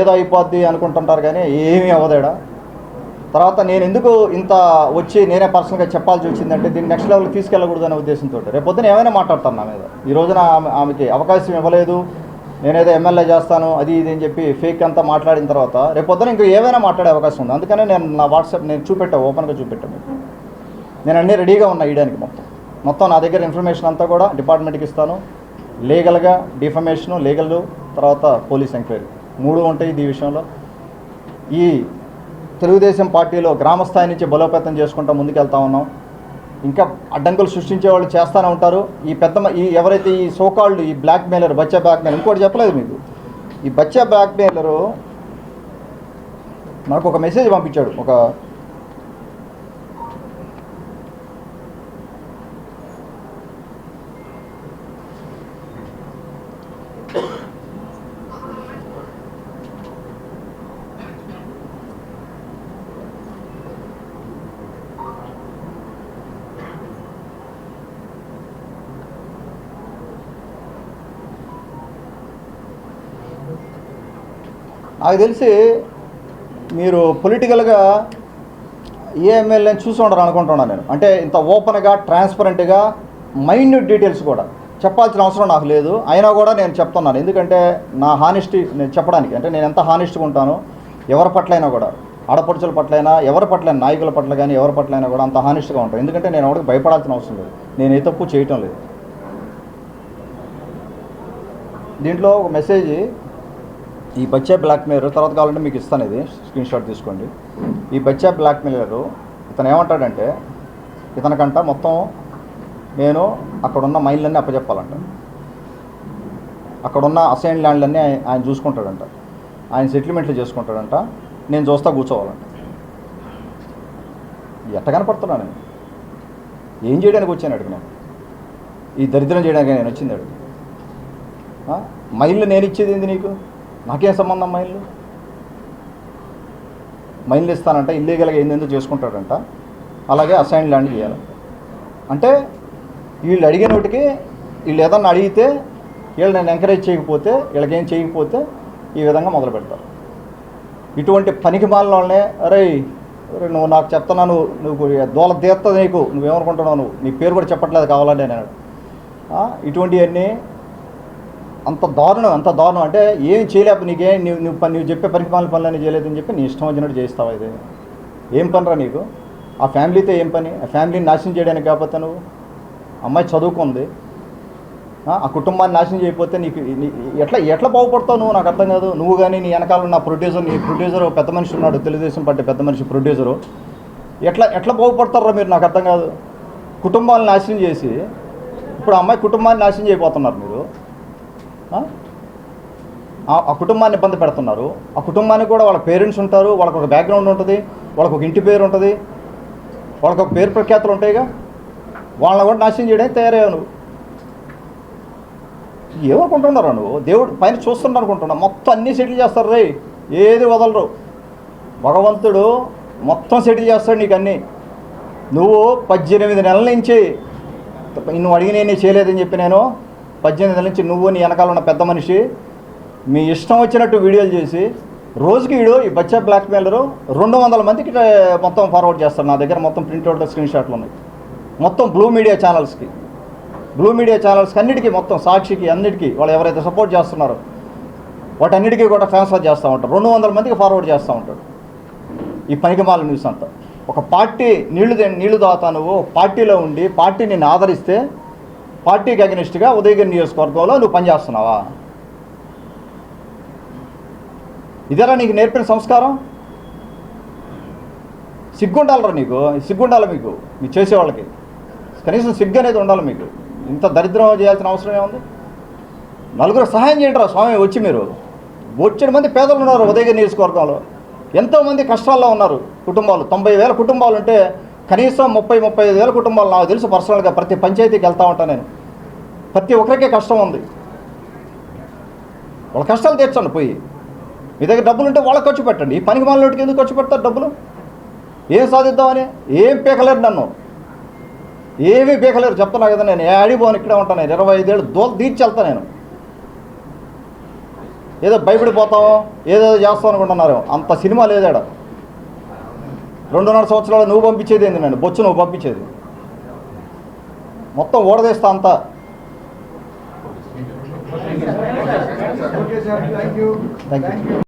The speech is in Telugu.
ఏదో అయిపోద్ది అనుకుంటుంటారు కానీ ఏమీ అవ్వదేడా తర్వాత నేను ఎందుకు ఇంత వచ్చి నేనే పర్సనల్గా చెప్పాల్సి వచ్చిందంటే దీన్ని నెక్స్ట్ లెవెల్కి తీసుకెళ్ళకూడదు అనే ఉద్దేశంతో. రేపు పొద్దున ఏమైనా మాట్లాడతాను నా మీద. ఈ రోజున ఆమె ఆమెకి అవకాశం ఇవ్వలేదు. నేనేదో ఎమ్మెల్యే చేస్తాను అది ఇది అని చెప్పి ఫేక్ అంతా మాట్లాడిన తర్వాత రేపు పొద్దున ఇంకా ఏమైనా మాట్లాడే అవకాశం ఉంది. అందుకనే నేను నా వాట్సాప్ నేను చూపెట్టా ఓపెన్గా చూపెట్టా మీకు. నేను అన్నీ రెడీగా ఉన్నా ఇయడానికి మొత్తం. మొత్తం నా దగ్గర ఇన్ఫర్మేషన్ అంతా కూడా డిపార్ట్మెంట్కి ఇస్తాను. లీగల్గా డిఫమేషను లీగల్ తర్వాత పోలీస్ ఎంక్వైరీ మూడు ఉంటాయి ఈ విషయంలో. ఈ తెలుగుదేశం పార్టీలో గ్రామస్థాయి నుంచి బలోపేతం చేసుకుంటూ ముందుకెళ్తా ఉన్నాం. ఇంకా అడ్డంకులు సృష్టించే వాళ్ళు చేస్తూనే ఉంటారు. ఈ పెద్ద ఈ ఎవరైతే ఈ సోకాళ్ళు ఈ బ్లాక్ మెయిలర్ బచ్చా బ్లాక్ మెయిల్ ఇంకోటి చెప్పలేదు మీకు. ఈ బచ్చా బ్లాక్ మెయిలరు ఒక మెసేజ్ పంపించాడు. ఒక నాకు తెలిసి మీరు పొలిటికల్గా ఏ ఎమ్మెల్యేని చూసి ఉండరు అనుకుంటున్నాను నేను. అంటే ఇంత ఓపెన్గా ట్రాన్స్పరెంట్గా మైన్యూట్ డీటెయిల్స్ కూడా. చెప్పాల్సిన అవసరం నాకు లేదు. అయినా కూడా నేను చెప్తున్నాను. ఎందుకంటే నా హానెస్టీ నేను చెప్పడానికి అంటే నేను ఎంత హానెస్ట్గా ఉంటానో ఎవరి పట్లైనా కూడా. ఆడపడుచుల పట్లైనా ఎవరి పట్లైనా నాయకుల పట్ల కానీ ఎవరి పట్లైనా కూడా అంత హానెస్ట్గా ఉంటాను ఎందుకంటే నేను ఎవరికి భయపడాల్సిన అవసరం లేదు. నేను ఏ తప్పు చేయటం లేదు. దీంట్లో ఒక మెసేజ్ ఈ బచ్చా బ్లాక్మెయిలర్ తర్వాత కావాలంటే మీకు ఇస్తాను ఇది. స్క్రీన్ షాట్ తీసుకోండి. ఈ బచ్చా బ్లాక్మెయిలర్ ఇతను ఏమంటాడంటే ఇతనికంట మొత్తం నేను అక్కడున్న మైన్లన్నీ అప్పచెప్పాలంట అక్కడున్న అసైన్ ల్యాండ్లన్నీ ఆయన చూసుకుంటాడంట. ఆయన సెటిల్మెంట్లు చేసుకుంటాడంట. నేను చూస్తా కూర్చోవాలంట. ఎట్ట కనపడుతున్నా నేను ఏం చేయడానికి వచ్చాను అడిగి నేను? ఈ దరిద్రం చేయడానికి నేను వచ్చింది అడిగి. మైళ్ళు నేను ఇచ్చేది ఏంది నీకు? నాకేం సంబంధం మైన్లు మైన్లు ఇస్తానంట ఇల్లీగల్గా ఏందేందో చేసుకుంటాడంట. అలాగే అసైన్ ల్యాండ్ చేయాలి. అంటే వీళ్ళు అడిగిన వాటికి వీళ్ళు ఏదన్నా అడిగితే వీళ్ళు నేను ఎంకరేజ్ చేయకపోతే వీళ్ళకేం చేయకపోతే ఈ విధంగా మొదలు పెడతారు. ఇటువంటి పనికి మాలిన వాళ్ళనే అరే నువ్వు నాకు చెప్తున్నాను నువ్వు దోల తీస్తా నీకు నువ్వేమనుకుంటున్నావు నువ్వు? నీ పేరు కూడా చెప్పట్లేదు కావాలంటే నేను ఇటువంటివన్నీ అంత దారుణం అంత దారుణం. అంటే ఏం చేయలేపు నీకే నువ్వు నువ్వు పని నువ్వు చెప్పే పనికి పనులని చేయలేదని చెప్పి నీ ఇష్టం వచ్చినట్టు చేస్తావు ఇది? ఏం పనిరా నీకు? ఆ ఫ్యామిలీతో ఏం పని? ఆ ఫ్యామిలీని నాశనం చేయడానికి కాకపోతే నువ్వు? అమ్మాయి చదువుకుంది. ఆ కుటుంబాన్ని నాశనం చేయకపోతే నీకు ఎట్లా ఎట్లా బాగుపడతావు నువ్వు? నాకు అర్థం కాదు. నువ్వు కానీ నీ వెనకాల ఉన్న ప్రొడ్యూసర్ నీ ప్రొడ్యూసర్ పెద్ద మనిషి ఉన్నాడు తెలుగుదేశం పార్టీ పెద్ద మనిషి ప్రొడ్యూసరు ఎట్లా ఎట్లా బాగుపడతారో మీరు? నాకు అర్థం కాదు. కుటుంబాలను నాశనం చేసి ఇప్పుడు అమ్మాయి కుటుంబాన్ని నాశనం చేయబోతున్నారు మీరు. ఆ? కుటుంబాన్ని ఇబ్బంది పెడుతున్నారు. ఆ కుటుంబానికి కూడా వాళ్ళ పేరెంట్స్ ఉంటారు వాళ్ళకి ఒక బ్యాక్గ్రౌండ్ ఉంటుంది వాళ్ళకు ఒక ఇంటి పేరు ఉంటుంది వాళ్ళకు ఒక పేరు ప్రఖ్యాతులు ఉంటాయిగా. వాళ్ళని కూడా నాశనం చేయడానికి తయారయ్యావు నువ్వు. ఏమనుకుంటున్నారా నువ్వు? దేవుడు పైన చూస్తున్నా అనుకుంటున్నావు మొత్తం అన్నీ సెటిల్ చేస్తారు రే. ఏది వదలరు. భగవంతుడు మొత్తం సెటిల్ చేస్తాడు నీకు అన్నీ. నువ్వు పద్దెనిమిది నెలల నుంచి నువ్వు అడిగిన నేను చేయలేదని చెప్పి నేను పద్దెనిమిది నుంచి నువ్వు నీ వెనకాల ఉన్న పెద్ద మనిషి మీ ఇష్టం వచ్చినట్టు వీడియోలు చేసి రోజుకి వీడు ఈ బచ్చా బ్లాక్మెయిలరు రెండు వందల మందికి మొత్తం ఫార్వర్డ్ చేస్తారు. నా దగ్గర మొత్తం ప్రింట్అవుట్ స్క్రీన్ షాట్లు ఉన్నాయి. మొత్తం బ్లూ మీడియా ఛానల్స్కి బ్లూ మీడియా ఛానల్స్కి అన్నిటికీ మొత్తం సాక్షికి అన్నిటికీ వాళ్ళు ఎవరైతే సపోర్ట్ చేస్తున్నారో వాటన్నిటికీ కూడా ట్రాన్స్ఫర్ చేస్తూ ఉంటారు రెండు వందల మందికి ఫార్వర్డ్ చేస్తూ ఉంటాడు. ఈ పనికిమాల న్యూస్ అంతా. ఒక పార్టీ నీళ్ళు నీళ్ళు దాతా నువ్వు పార్టీలో ఉండి పార్టీ నేను ఆదరిస్తే పార్టీకి అగనిస్ట్గా ఉదయగిరి నియోజకవర్గంలో నువ్వు పనిచేస్తున్నావా? ఇదేరా నీకు నేర్పిన సంస్కారం? సిగ్గుండాలరా నీకు సిగ్గుండాలి మీకు మీరు చేసేవాళ్ళకి. కనీసం సిగ్గు అనేది ఉండాలి మీకు. ఇంత దరిద్రం చేయాల్సిన అవసరం ఏముంది? నలుగురు సహాయం చేయండి స్వామి వచ్చి మీరు. వచ్చిన మంది పేదలు ఉన్నారు ఉదయగిరి నియోజకవర్గంలో. ఎంతోమంది కష్టాల్లో ఉన్నారు కుటుంబాలు. తొంభై వేల కుటుంబాలు ఉంటే కనీసం ముప్పై ముప్పై ఐదు వేల కుటుంబాలు నాకు తెలుసు పర్సనల్గా. ప్రతి పంచాయతీకి వెళ్తా ఉంటాను నేను. ప్రతి ఒక్కరికే కష్టం ఉంది. వాళ్ళ కష్టాలు తీర్చండి పోయి. మీ దగ్గర డబ్బులు ఉంటే వాళ్ళకి ఖర్చు పెట్టండి. ఈ పనికి మాలినోటికి ఎందుకు ఖర్చు పెడతారు డబ్బులు? ఏం సాధిద్దామని? ఏం పీకలేరు నన్ను. ఏమీ పీకలేరు. చెప్తున్నా కదా నేను. ఏ అడిపోను ఇక్కడే ఉంటాను నేను. ఇరవై ఐదేళ్ళు దోలు తీర్చి వెళ్తా నేను. ఏదో భయపడిపోతాం. ఏదో చేస్తాం అనుకుంటున్నారు అంత సినిమా లేదాడ రెండున్నర సంవత్సరాలు నువ్వు పంపించేది ఏంది నన్ను? బొచ్చు నువ్వు పంపించేది. మొత్తం ఓడదేస్తా అంతా. Thank you